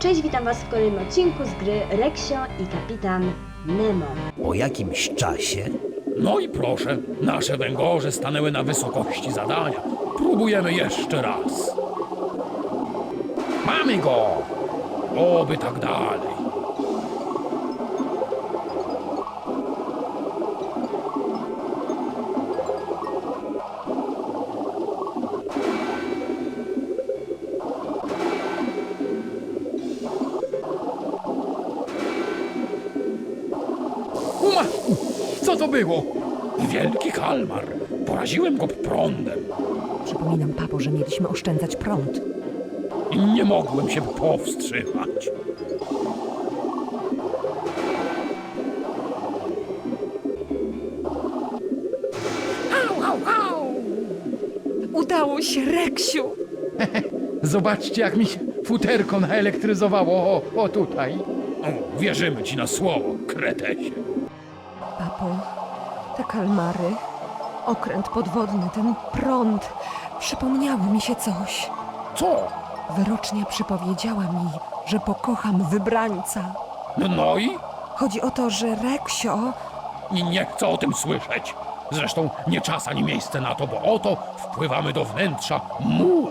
Cześć, witam Was w kolejnym odcinku z gry Reksio i Kapitan Nemo. Po jakimś czasie No i proszę, nasze węgorze stanęły na wysokości zadania. Próbujemy jeszcze raz. Mamy go! Oby tak dalej. Było? Wielki kalmar. Poraziłem go prądem Przypominam, papo, że mieliśmy oszczędzać prąd. i nie mogłem się powstrzymać. Au, au, au! Udało się, Reksiu! Zobaczcie, jak mi się futerko naelektryzowało. O, o tutaj. O, wierzymy ci na słowo, kretesie. Te kalmary, okręt podwodny, ten prąd. Przypomniało mi się coś. Co? Wyrocznia przypowiedziała mi, że pokocham wybrańca. No, no i? Chodzi o to, że Reksio... I nie chcę o tym słyszeć. Zresztą nie czas ani miejsce na to, bo oto wpływamy do wnętrza mu.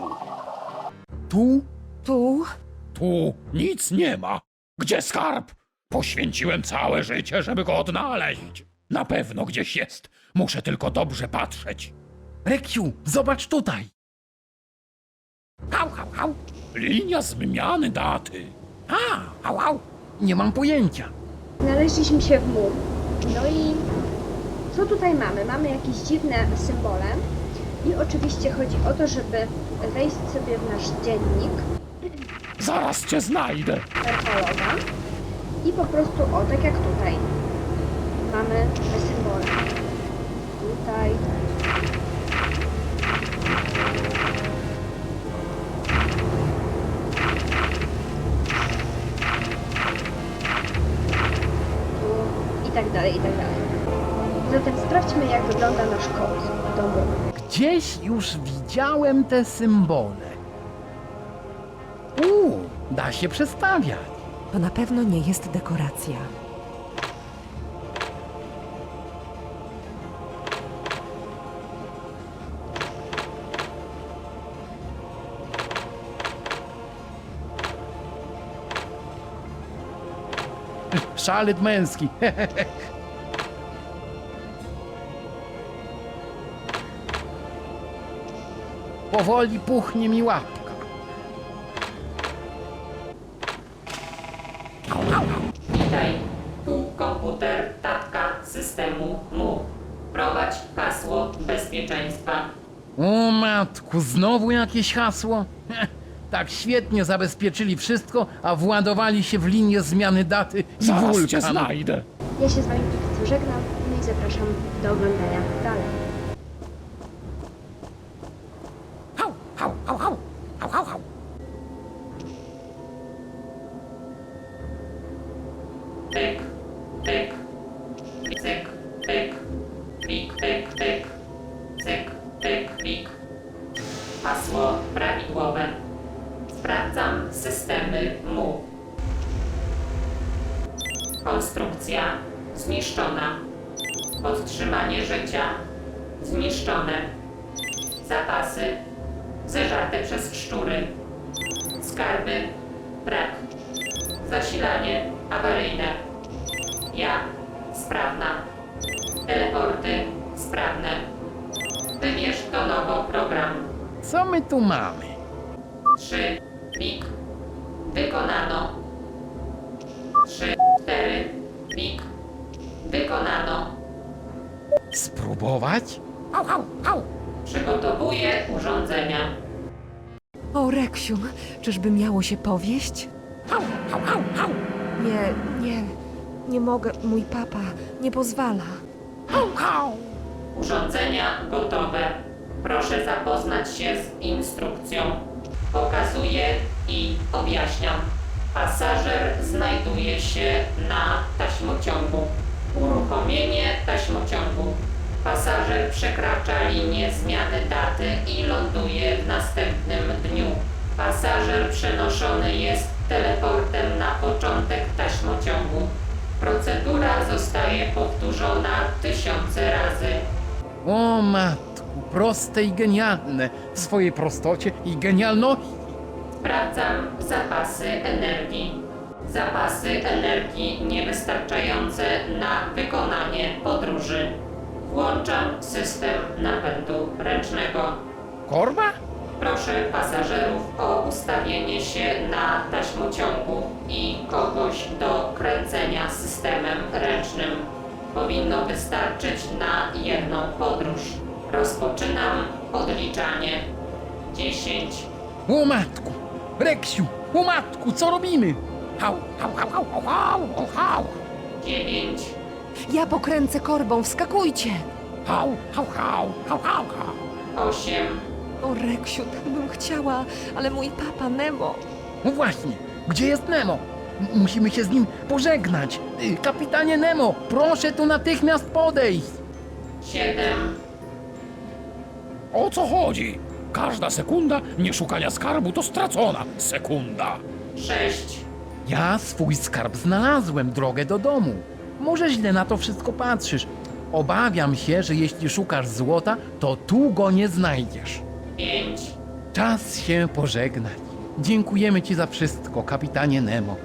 Tu? Tu? Tu nic nie ma. Gdzie skarb? Poświęciłem całe życie, żeby go odnaleźć. Na pewno gdzieś jest. Muszę tylko dobrze patrzeć. Reksiu, zobacz tutaj. Hał, hał, hał. Linia zmiany daty. A, hał, hał. Nie mam pojęcia. Znaleźliśmy się w mu. No i co tutaj mamy? Mamy jakieś dziwne symbole. I oczywiście chodzi o to, żeby wejść sobie w nasz dziennik Zaraz cię znajdę. archeologa i po prostu, o, tak jak tutaj. Mamy te symbole. Tutaj. Tu i tak dalej, i tak dalej. Zatem sprawdźmy, jak wygląda nasz kod domu. Gdzieś już widziałem te symbole. Uuu, da się przestawiać. To na pewno nie jest dekoracja. Szalet męski. Powoli puchnie mi łapka. Witaj, tu komputer tatka systemu MU. Prowadź hasło bezpieczeństwa. O matku, znowu jakieś hasło? Tak świetnie zabezpieczyli wszystko, a władowali się w linię zmiany daty i Zaraz cię wulkan. znajdę. Ja się z Wami żegnam, no i zapraszam do oglądania dalej. Pik. Wykonano. 3, 4 pik. Wykonano. Spróbować? Hał, hał, hał. Przygotowuję urządzenia. O, Reksiu, czyżby miało się powieść? Hał, hał, hał, hał. Nie, nie, nie mogę. Mój papa nie pozwala. Hał, hał. Urządzenia gotowe. Proszę zapoznać się z instrukcją. Pokazuję i objaśniam. Pasażer znajduje się na taśmociągu. Uruchomienie taśmociągu. Pasażer przekracza linię zmiany daty i ląduje w następnym dniu. Pasażer przenoszony jest teleportem na początek taśmociągu. Procedura zostaje powtórzona tysiące razy. O matku, proste i genialne w swojej prostocie i genialności. Sprawdzam zapasy energii. Zapasy energii niewystarczające na wykonanie podróży. Włączam system napędu ręcznego. Korba? Proszę pasażerów o ustawienie się na taśmociągu i kogoś do kręcenia systemem ręcznym. Powinno wystarczyć na jedną podróż. Rozpoczynam odliczanie. 10, O matku, Reksiu, o matku, co robimy? Hał, hał, hał, hał, hał, hał, 9, Ja pokręcę korbą, wskakujcie! hał, hał, hał, hał, hał, hał. 8, O, Reksiu, tak bym chciała, ale mój papa Nemo... No właśnie, gdzie jest Nemo? M- Musimy się z nim pożegnać. Y, Kapitanie Nemo, proszę tu natychmiast podejść. 7, O co chodzi? Każda sekunda nieszukania skarbu to stracona sekunda. 6, Ja swój skarb znalazłem, drogę do domu. Może źle na to wszystko patrzysz. Obawiam się, że jeśli szukasz złota, to tu go nie znajdziesz. 5, Czas się pożegnać. Dziękujemy Ci za wszystko, kapitanie Nemo.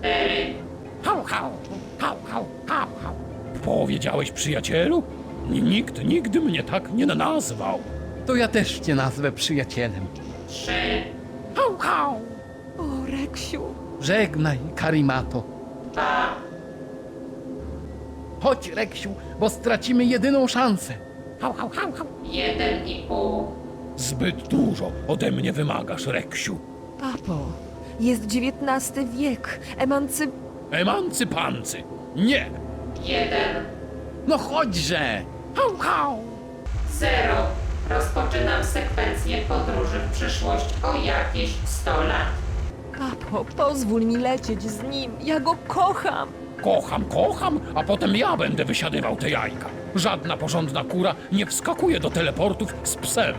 4, Hał, hał, hał, hał, hał, hał. Powiedziałeś przyjacielu? Nikt nigdy mnie tak nie nazwał. To ja też Cię nazwę przyjacielem. 3, Hał, hał. O, Reksiu... Żegnaj, Karimato. 2, Chodź, Reksiu, bo stracimy jedyną szansę. Hał, hał, hał, hał. 1,5, Zbyt dużo ode mnie wymagasz, Reksiu. Papo, jest XIX wiek. Emancyp... Emancypancy. Nie. 1, No chodźże! Hał, hał. 0. Rozpoczynam sekwencję podróży w przyszłość o jakieś 100 lat. Papo, pozwól mi lecieć z nim. Ja go kocham. Kocham, kocham, a potem ja będę wysiadywał te jajka. Żadna porządna kura nie wskakuje do teleportów z psem.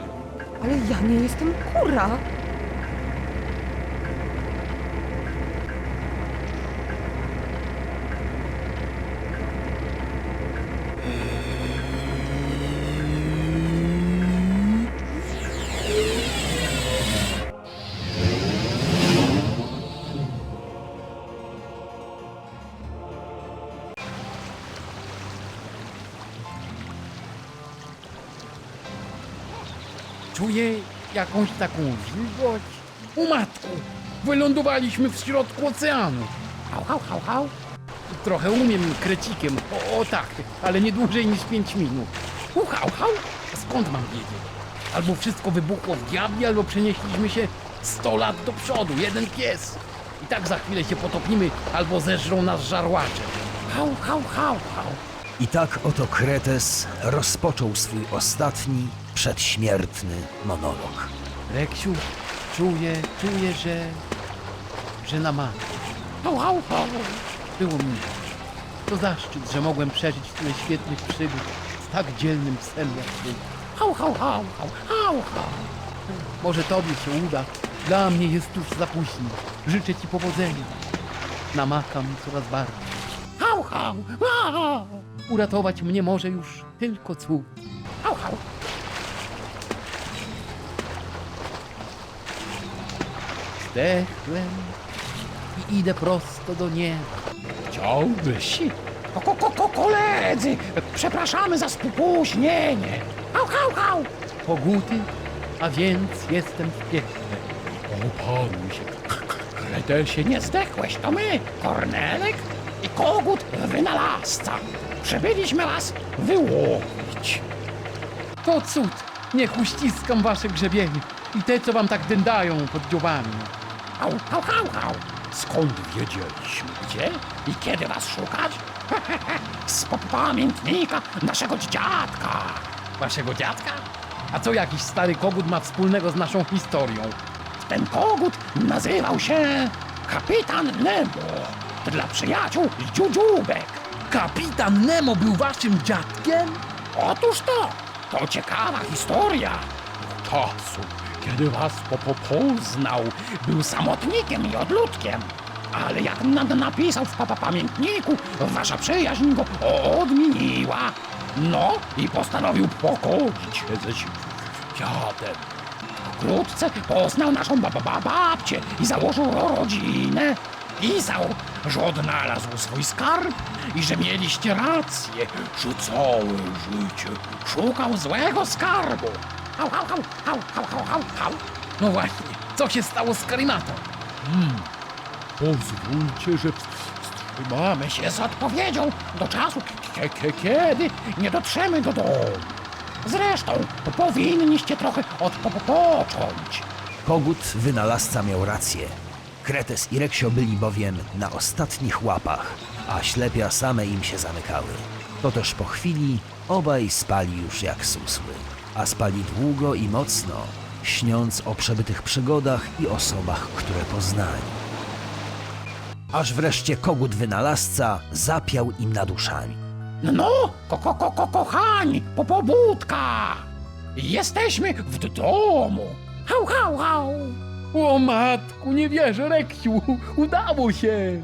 Ale ja nie jestem kura. Czuję jakąś taką wilgoć. U matku! Wylądowaliśmy w środku oceanu. Hał, hał, hał, hał. Trochę umiem krecikiem. O, o tak, ale nie dłużej niż 5 minut. U, hał, hał. Skąd mam wiedzieć? Albo wszystko wybuchło w diabli, albo przenieśliśmy się 100 lat do przodu. Jeden pies. I tak za chwilę się potopimy, albo zeżrą nas żarłacze. Hał, hał, hał, hał. I tak oto Kretes rozpoczął swój ostatni, przedśmiertny monolog. Reksiu, czuję, czuję, że... że na. Hał, hał, hał. Było mi. To zaszczyt, że mogłem przeżyć tyle świetnych przygód z tak dzielnym psem jak ty. Hał, hał, hał, hał, hał, hał. Może tobie się uda. Dla mnie jest już za późno. Życzę ci powodzenia. Namakam coraz bardziej. Hał, hał, hał. Uratować mnie może już tylko cud. Hał, hał. Zdechłem i idę prosto do nieba. Chciałbyś? Ko, ko, ko, ko, koledzy, przepraszamy za spóźnienie. Hał, hał, hał. Poguty, a więc jestem w piekle. Opanuj się. Kretesie, nie zdechłeś, to my, Kornelek i Kogut, wynalazca. Przybyliśmy was wyłowić. To cud! Niech uściskam wasze grzebienie i te, co wam tak dędają pod dziobami. Hał, hał, hał, hał. Skąd wiedzieliśmy, gdzie i kiedy was szukać? Z pamiętnika naszego dziadka. Waszego dziadka? A co jakiś stary kogut ma wspólnego z naszą historią? Ten kogut nazywał się Kapitan Nemo. Dla przyjaciół dziudziubek. Kapitan Nemo był waszym dziadkiem? Otóż to, to ciekawa historia. Czasu, kiedy was po, po poznał, był samotnikiem i odludkiem. ale jak nad napisał w papa pamiętniku, wasza przyjaźń go odmieniła. No i postanowił pogodzić się ze światem. Wkrótce poznał naszą ba- ba- babcię i założył ro- rodzinę. Pisał, że odnalazł swój skarb i że mieliście rację, że całe życie szukał złego skarbu. Hał, hał, hał, hał, hał, hał, hał, hał. No właśnie, co się stało z Karimatą? Pozwólcie, że wstrzymamy się z odpowiedzią do czasu, kiedy nie dotrzemy do domu. Zresztą powinniście trochę odpocząć. Kogut wynalazca miał rację. Kretes i Reksio byli bowiem na ostatnich łapach, a ślepia same im się zamykały. To też po chwili obaj spali już jak susły, a spali długo i mocno, śniąc o przebytych przygodach i osobach, które poznali. Aż wreszcie kogut wynalazca zapiał im nad uszami. No, ko, ko, ko, ko, kochani, po pobudka! Jesteśmy w domu. Hał, hał, hał. O matku, nie wierzę, Reksiu, udało się!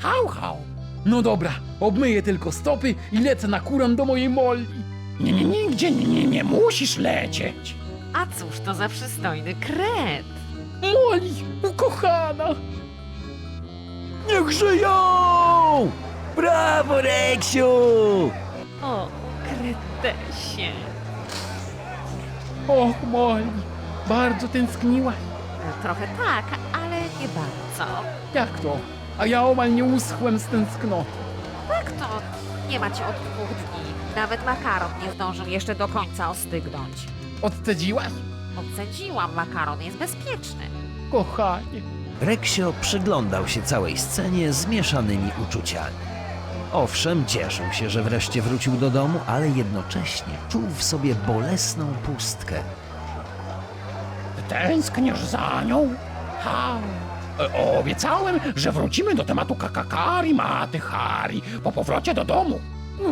Hał, hał. No dobra, obmyję tylko stopy i lecę na kuran do mojej Molli. Nie, nie, nigdzie nie, nie, nie musisz lecieć. A cóż to za przystojny kret? Molli, ukochana! Niech żyją! Brawo, Reksiu! O, kretesie. Och, Molli, bardzo tęskniłaś. Trochę tak, ale nie bardzo. Jak to? A ja omal nie uschłem z tęsknoty. Tak to nie macie od dwóch dni. Nawet makaron nie zdążył jeszcze do końca ostygnąć. Odcedziłaś? Odcedziłam, makaron jest bezpieczny. Kochanie. Reksio przyglądał się całej scenie z mieszanymi uczuciami. Owszem, cieszył się, że wreszcie wrócił do domu, ale jednocześnie czuł w sobie bolesną pustkę. Tęskniesz za nią? Hał. E, Obiecałem, że wrócimy do tematu kakakari, maty, hari po powrocie do domu.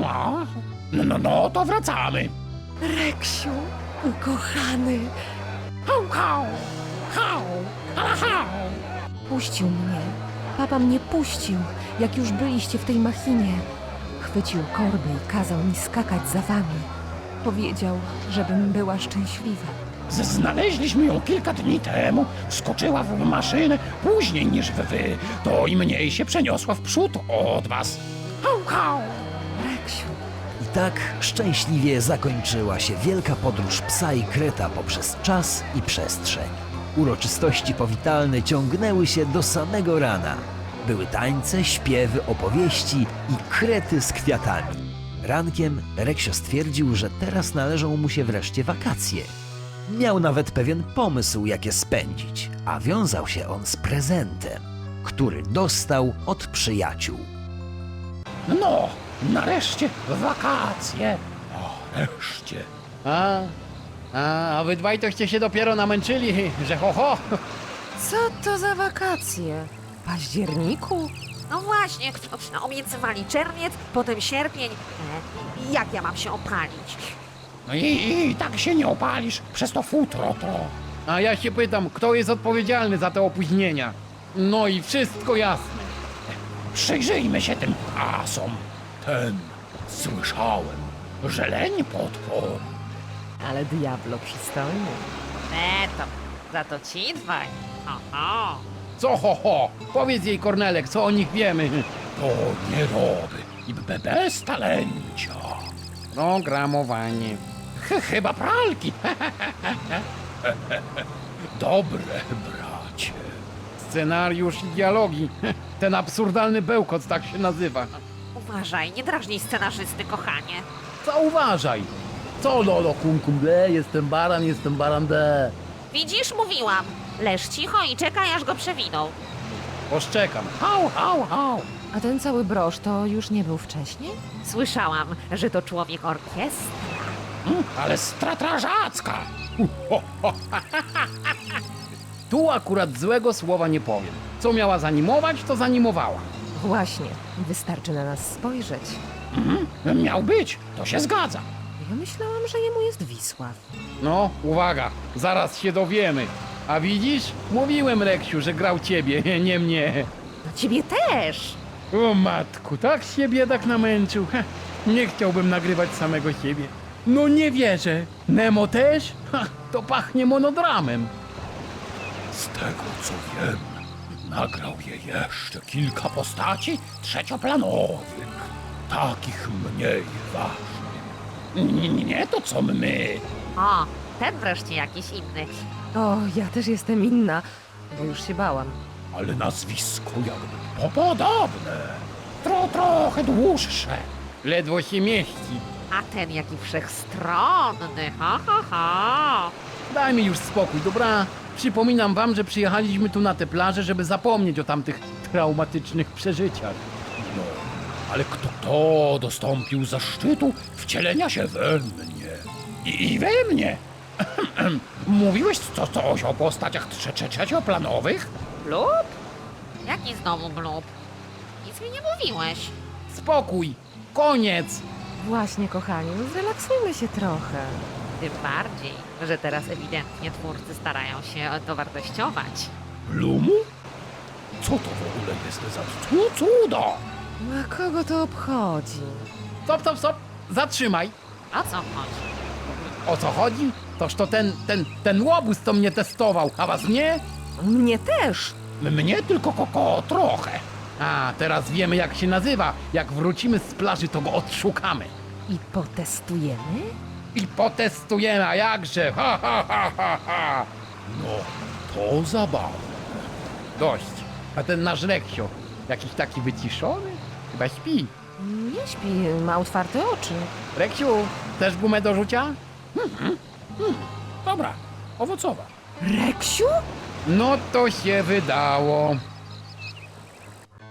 No, no, no, no to wracamy. Reksiu, ukochany, Hał, hał, hał, ale hał. puścił mnie. Papa mnie puścił, jak już byliście w tej machinie. Chwycił korby i kazał mi skakać za wami. Powiedział, żebym była szczęśliwa. Z- Znaleźliśmy ją kilka dni temu. Wskoczyła w maszynę później niż wy. To i mniej się przeniosła w przód od was. Hał, hał. Reksiu, tak szczęśliwie zakończyła się wielka podróż psa i kreta poprzez czas i przestrzeń. Uroczystości powitalne ciągnęły się do samego rana. Były tańce, śpiewy, opowieści i krety z kwiatami. Rankiem Reksio stwierdził, że teraz należą mu się wreszcie wakacje. Miał nawet pewien pomysł, jak je spędzić, a wiązał się on z prezentem, który dostał od przyjaciół. No, nareszcie wakacje. O, nareszcie. A, a, a wy dwaj toście się dopiero namęczyli, że ho ho. co to za wakacje? W październiku? No właśnie, no, obiecywali czerwiec, potem sierpień. E, Jak ja mam się opalić? No i, i tak się nie opalisz przez to futro to. A ja się pytam, kto jest odpowiedzialny za te opóźnienia? No i wszystko jasne. Przyjrzyjmy się tym asom. Ten, słyszałem, że leń potwór. Ale diablo przystojny. E, to za to ci dwaj. Oho. Co ho ho? Powiedz jej Kornelek, co o nich wiemy. To nieroby i be- bez talencia. Programowanie. Ch- Chyba pralki. Dobre, bracie. Scenariusz i dialogi. Ten absurdalny bełkot tak się nazywa. Uważaj, nie drażnij scenarzysty, kochanie. Co uważaj? Co lolo kum kum ble, jestem baran, jestem baran de. Widzisz, mówiłam. Leż cicho i czekaj, aż go przewiną. Poszczekam. Hał, hał, hał. A ten cały brosz to już nie był wcześniej? Słyszałam, że to człowiek orkiestry. Mm, Ale stratrażacka. Tu akurat złego słowa nie powiem. Co miała zanimować, to zanimowała. Właśnie, wystarczy na nas spojrzeć. Miał być, to się zgadza. Ja myślałam, że jemu jest Wisław. No, uwaga, zaraz się dowiemy. A widzisz? Mówiłem Reksiu, że grał ciebie, nie mnie. A ciebie też! O matku, tak się biedak namęczył. Heh, nie chciałbym nagrywać samego siebie. No nie wierzę. Nemo też? Ha, to pachnie monodramem. Z tego co wiem, nagrał je jeszcze kilka postaci trzecioplanowych, takich mniej ważnych. Nie, to co my. O, ten wreszcie jakiś inny. O, ja też jestem inna, bo już się bałam. ale nazwisko jakby podobne. Tro, trochę dłuższe. Ledwo się mieści. A ten jaki wszechstronny, ha ha ha! Daj mi już spokój, dobra? Przypominam wam, że przyjechaliśmy tu na tę plażę, żeby zapomnieć o tamtych traumatycznych przeżyciach. No, ale kto to dostąpił zaszczytu wcielenia się we mnie? I, i we mnie? Mówiłeś co, coś o postaciach trze, trze, trzecioplanowych? Blub? Jaki znowu blub? Nic mi nie mówiłeś. Spokój! Koniec! Właśnie, kochani, no zrelaksujmy się trochę. Tym bardziej, że teraz ewidentnie twórcy starają się dowartościować. Lumu? Co to w ogóle jest za cu- cudo? A kogo to obchodzi? Stop, stop, stop! Zatrzymaj! O co chodzi? O co chodzi? Toż to ten, ten, ten łobuz, co mnie testował, a was nie? Mnie też! M- Mnie tylko koko trochę. A, teraz wiemy jak się nazywa. Jak wrócimy z plaży, to go odszukamy. I potestujemy? I potestujemy, a jakże? Ha, ha, ha, ha, ha! No, to zabawne. Dość. A ten nasz Reksio, jakiś taki wyciszony? Chyba śpi. Nie śpi, ma otwarte oczy. Reksiu, chcesz gumę do rzucia? Dobra, owocowa. Reksiu? No to się wydało.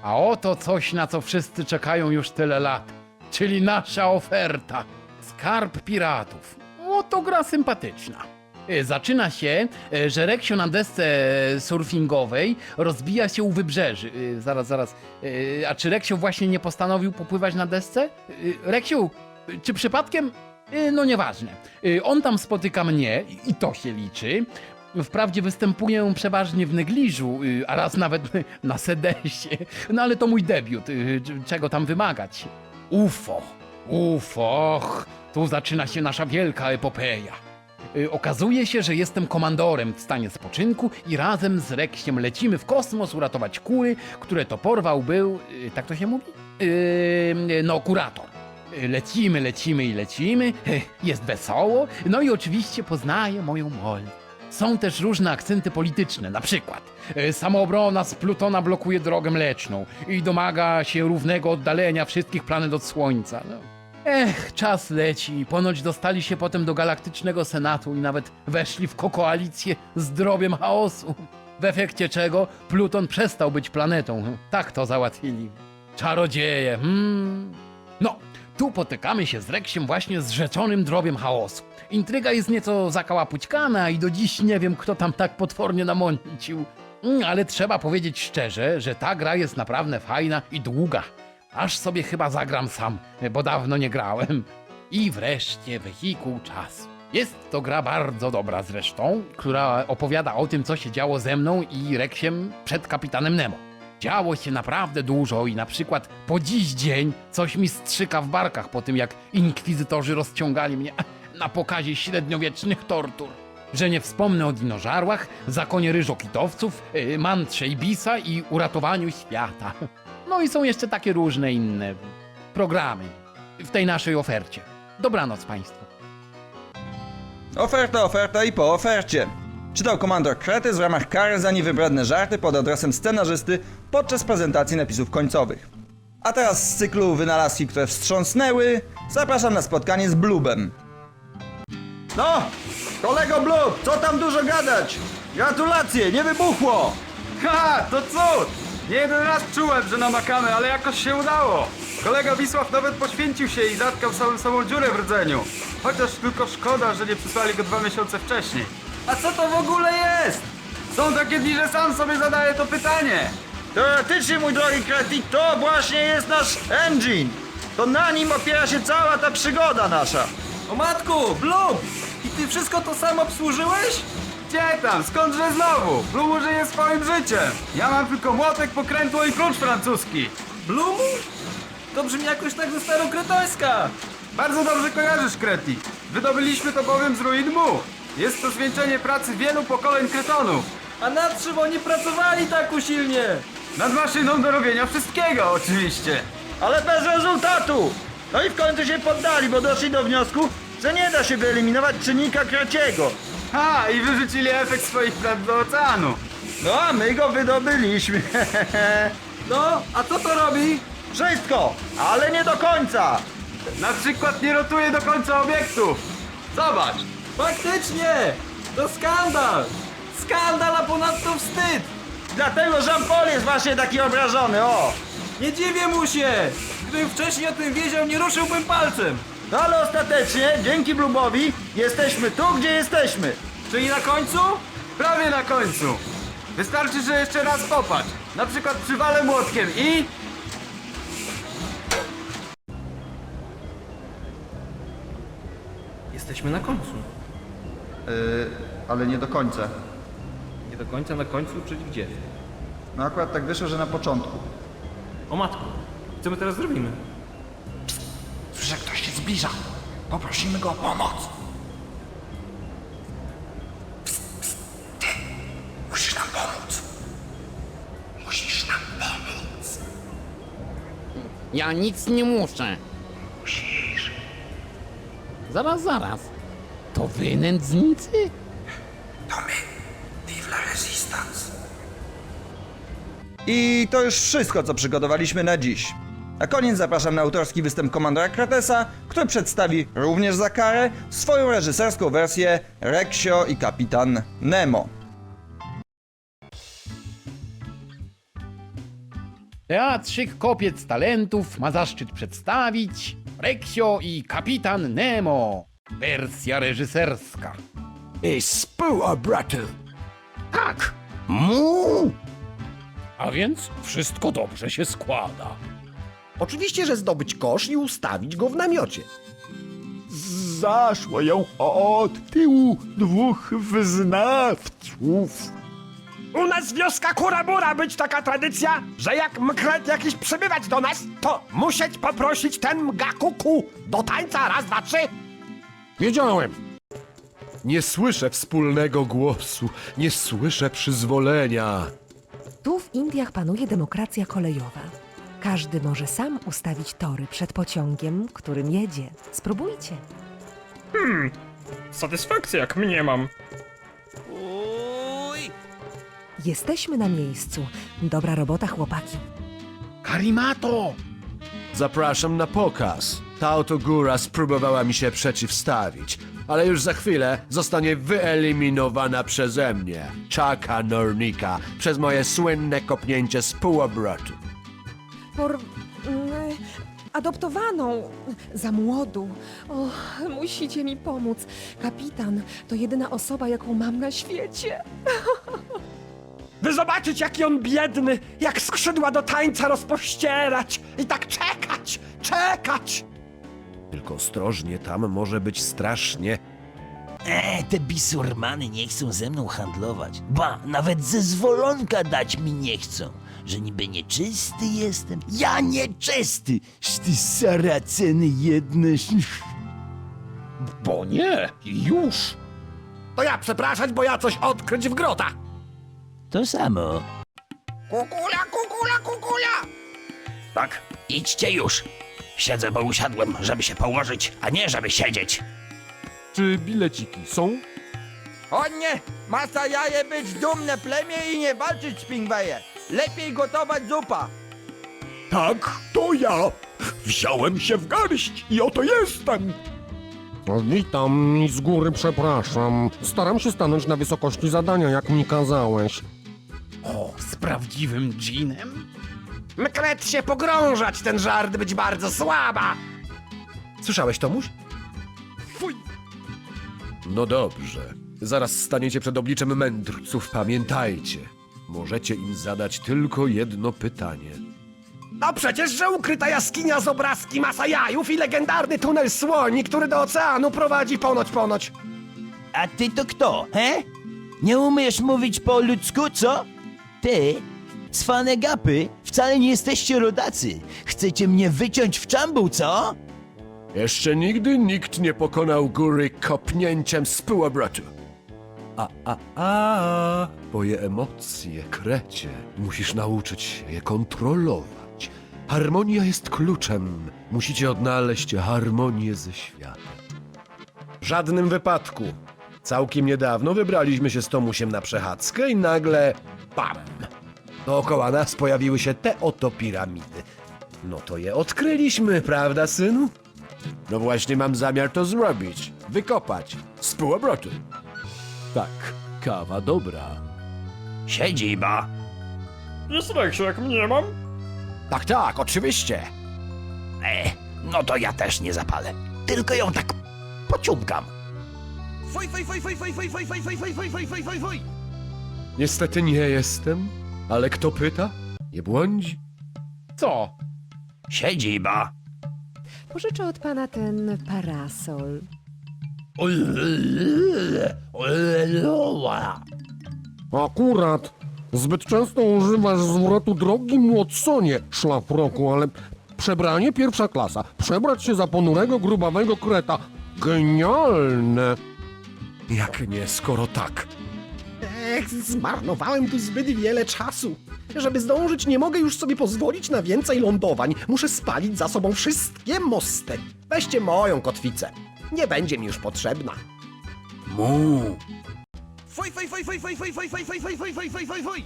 A oto coś, na co wszyscy czekają już tyle lat. Czyli nasza oferta. Skarb piratów. Oto gra sympatyczna. Y, Zaczyna się, y, że Reksio na desce surfingowej rozbija się u wybrzeży. Zaraz, zaraz. A czy Reksio właśnie nie postanowił popływać na desce? Reksiu, czy przypadkiem... No nieważne. On tam spotyka mnie i- to się liczy. Wprawdzie występuję przeważnie w negliżu, a raz nawet na sedesie. No ale to mój debiut. Czego tam wymagać? UFO. UFO. Tu zaczyna się nasza wielka epopeja. Y, Okazuje się, że jestem komandorem w stanie spoczynku i razem z Reksiem lecimy w kosmos uratować kury, które to porwał był... y, Tak to się mówi? Yy, no, kurator. Y, Lecimy, lecimy i lecimy. Jest wesoło. No i oczywiście poznaję moją Molly. Są też różne akcenty polityczne, na przykład samoobrona z Plutona blokuje drogę mleczną i domaga się równego oddalenia wszystkich planet od Słońca. No. Ech, czas leci. Ponoć dostali się potem do Galaktycznego Senatu i nawet weszli w kokoalicję z drobiem chaosu. W efekcie czego Pluton przestał być planetą. Tak to załatwili. Czarodzieje, hmm. No, tu potykamy się z Reksiem właśnie z rzeczonym drobiem chaosu. Intryga jest nieco zakałapućkana i do dziś nie wiem, kto tam tak potwornie namącił. Mm, Ale trzeba powiedzieć szczerze, że ta gra jest naprawdę fajna i długa. Aż sobie chyba zagram sam, bo dawno nie grałem. I wreszcie wehikuł czasu. Jest to gra bardzo dobra zresztą, która opowiada o tym, co się działo ze mną i Reksiem przed kapitanem Nemo. Działo się naprawdę dużo i na przykład po dziś dzień coś mi strzyka w barkach po tym, jak inkwizytorzy rozciągali mnie na pokazie średniowiecznych tortur. Że nie wspomnę o dinożarłach, zakonie ryżokitowców, yy, mantrze Ibisa i uratowaniu świata. No i są jeszcze takie różne inne programy w tej naszej ofercie. Dobranoc Państwu. Oferta, oferta i po ofercie. Czytał komandor Krety w ramach kary za niewybredne żarty pod adresem scenarzysty podczas prezentacji napisów końcowych. A teraz z cyklu wynalazki, które wstrząsnęły, zapraszam na spotkanie z Blubem. No, kolego Blub, co tam dużo gadać? Gratulacje, nie wybuchło! Ha, to cud! Nie jeden raz czułem, że namakamy, ale jakoś się udało. Kolega Wisław nawet poświęcił się i zatkał całą samą dziurę w rdzeniu. Chociaż tylko szkoda, że nie przysłali go dwa miesiące wcześniej. A co to w ogóle jest? Są takie dni, że sam sobie zadaję to pytanie. Teoretycznie, mój drogi Kreti, to właśnie jest nasz engine. To na nim opiera się cała ta przygoda nasza. O matku, Blub! I ty wszystko to sam obsłużyłeś? Gdzie tam? Skądże znowu? Blumu żyje swoim życiem. Ja mam tylko młotek, pokrętło i klucz francuski. Blumu? To brzmi jakoś tak ze starokratońska. Bardzo dobrze kojarzysz, Kreti. Wydobyliśmy to bowiem z ruin Mu. Jest to zwieńczenie pracy wielu pokoleń kretonów. A nad czym oni pracowali tak usilnie? Nad maszyną do robienia wszystkiego, oczywiście. Ale bez rezultatu! No i w końcu się poddali, bo doszli do wniosku, że nie da się wyeliminować czynnika Kreciego. Ha, i wyrzucili efekt swoich prac do oceanu. No a my go wydobyliśmy. No, a co to robi? Wszystko, ale nie do końca. Na przykład nie rotuje do końca obiektów. Zobacz. Faktycznie! To skandal! Skandal, a ponadto wstyd! Dlatego Jean-Paul jest właśnie taki obrażony, o! Nie dziwię mu się! Gdybym wcześniej o tym wiedział, nie ruszyłbym palcem! No ale ostatecznie, dzięki Blubowi, jesteśmy tu, gdzie jesteśmy. Czyli na końcu? Prawie na końcu. Wystarczy, że jeszcze raz popatrz. Na przykład przywalę młotkiem i... Jesteśmy na końcu. ale nie do końca. Nie do końca na końcu, czyli gdzie? No akurat tak wyszło, że na początku. O matku, co my teraz zrobimy? Zbliża. Poprosimy go o pomoc. Musisz nam pomóc. Musisz nam pomóc. Ja nic nie muszę. Musisz. Zaraz, zaraz. To wy nędznicy? To my. Vive la resistance. I to już wszystko, co przygotowaliśmy na dziś. Na koniec zapraszam na autorski występ komandora Kratesa, który przedstawi również za karę swoją reżyserską wersję Reksio i Kapitan Nemo. Teatrzyk Kopiec Talentów ma zaszczyt przedstawić Reksio i Kapitan Nemo. Wersja reżyserska. Spół braty. Tak. Mu. A więc wszystko dobrze się składa. Oczywiście, że zdobyć kosz i ustawić go w namiocie. Zaszło ją od tyłu dwóch wyznawców. U nas wioska Kurabura być taka tradycja, że jak mkret jakiś przybywać do nas, to musieć poprosić ten mgakuku do tańca raz, dwa, trzy. Wiedziałem. Nie słyszę wspólnego głosu, nie słyszę przyzwolenia. Tu w Indiach panuje demokracja kolejowa. Każdy może sam ustawić tory przed pociągiem, którym jedzie. Spróbujcie. Satysfakcja jak mnie mam. Jesteśmy na miejscu. Dobra robota, chłopaki. Karimato! Zapraszam na pokaz. Ta oto góra spróbowała mi się przeciwstawić, ale już za chwilę zostanie wyeliminowana przeze mnie, Chaka Nornika, przez moje słynne kopnięcie z półobrotu. Por... mm, adoptowaną. Za młodu. O, musicie mi pomóc. Kapitan to jedyna osoba, jaką mam na świecie. By zobaczyć, jaki on biedny, jak skrzydła do tańca rozpościerać i tak czekać, czekać. Tylko ostrożnie, tam może być strasznie. E, te bisurmany nie chcą ze mną handlować. Ba, nawet zezwolonka dać mi nie chcą. Że niby nieczysty jestem. Ja nieczysty! Ty saraceny jedne. Bo nie, już. To ja przepraszać, bo ja coś odkryć w grota. To samo. Kukula, kukula, kukula! Tak, idźcie już. Siedzę, bo usiadłem, żeby się położyć, a nie żeby siedzieć. Czy bileciki są? O nie! Masa jaje być dumne plemię i nie walczyć z. Lepiej gotować zupa. Tak, to ja. Wziąłem się w garść i oto jestem. Witam i z góry przepraszam. Staram się stanąć na wysokości zadania, jak mi kazałeś. O, z prawdziwym dżinem? Mkret się pogrążać, ten żart być bardzo słaba. Słyszałeś, Tomuś? No dobrze. Zaraz staniecie przed obliczem mędrców, pamiętajcie. Możecie im zadać tylko jedno pytanie. No przecież, że ukryta jaskinia z obrazki masa jajów i legendarny tunel słoni, który do oceanu prowadzi ponoć, ponoć. A ty to kto, he? Nie umiesz mówić po ludzku, co? Ty, cwane gapy, wcale nie jesteście rodacy. Chcecie mnie wyciąć w czambuł, co? Jeszcze nigdy nikt nie pokonał góry kopnięciem z półobrotu. A, a, a, twoje emocje, krecie. Musisz nauczyć się je kontrolować. Harmonia jest kluczem. Musicie odnaleźć harmonię ze światem. W żadnym wypadku. Całkiem niedawno wybraliśmy się z Tomusiem na przechadzkę i nagle bam! Dookoła nas pojawiły się te oto piramidy. No to je odkryliśmy, prawda, synu? No właśnie mam zamiar to zrobić. Wykopać. Z półobrotu. Tak, kawa dobra. Siedziba. Jest jak mnie mam? Tak, tak, oczywiście. E, no to ja też nie zapalę. Tylko ją tak pociągam. Fuj, fuj, fuj, fuj, fuj, fuj, fuj, fuj, fuj, fuj, fuj, fuj, fuj, fuj, fuj. Niestety nie jestem, ale kto pyta, nie błądzi. Co? Siedziba. Pożyczę od pana ten parasol. Akurat. Zbyt często używasz zwrotu drogi Watsonie, szlafroku, ale przebranie pierwsza klasa. Przebrać się za ponurego, grubawego kreta. Genialne. Jak nie, skoro tak? Ech, zmarnowałem tu zbyt wiele czasu. Żeby zdążyć, nie mogę już sobie pozwolić na więcej lądowań. Muszę spalić za sobą wszystkie mosty. Weźcie moją kotwicę. Nie będzie mi już potrzebna. Mu. Fuj, fuj, fuj, fuj, fuj, fuj, fuj, fuj, fuj, fuj, fuj, fuj, fuj, fuj, fuj.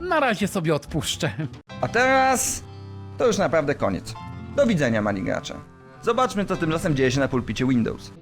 Na razie sobie odpuszczę. A teraz to już naprawdę koniec. Do widzenia, mali gracze. Zobaczmy, co tymczasem dzieje się na pulpicie Windows.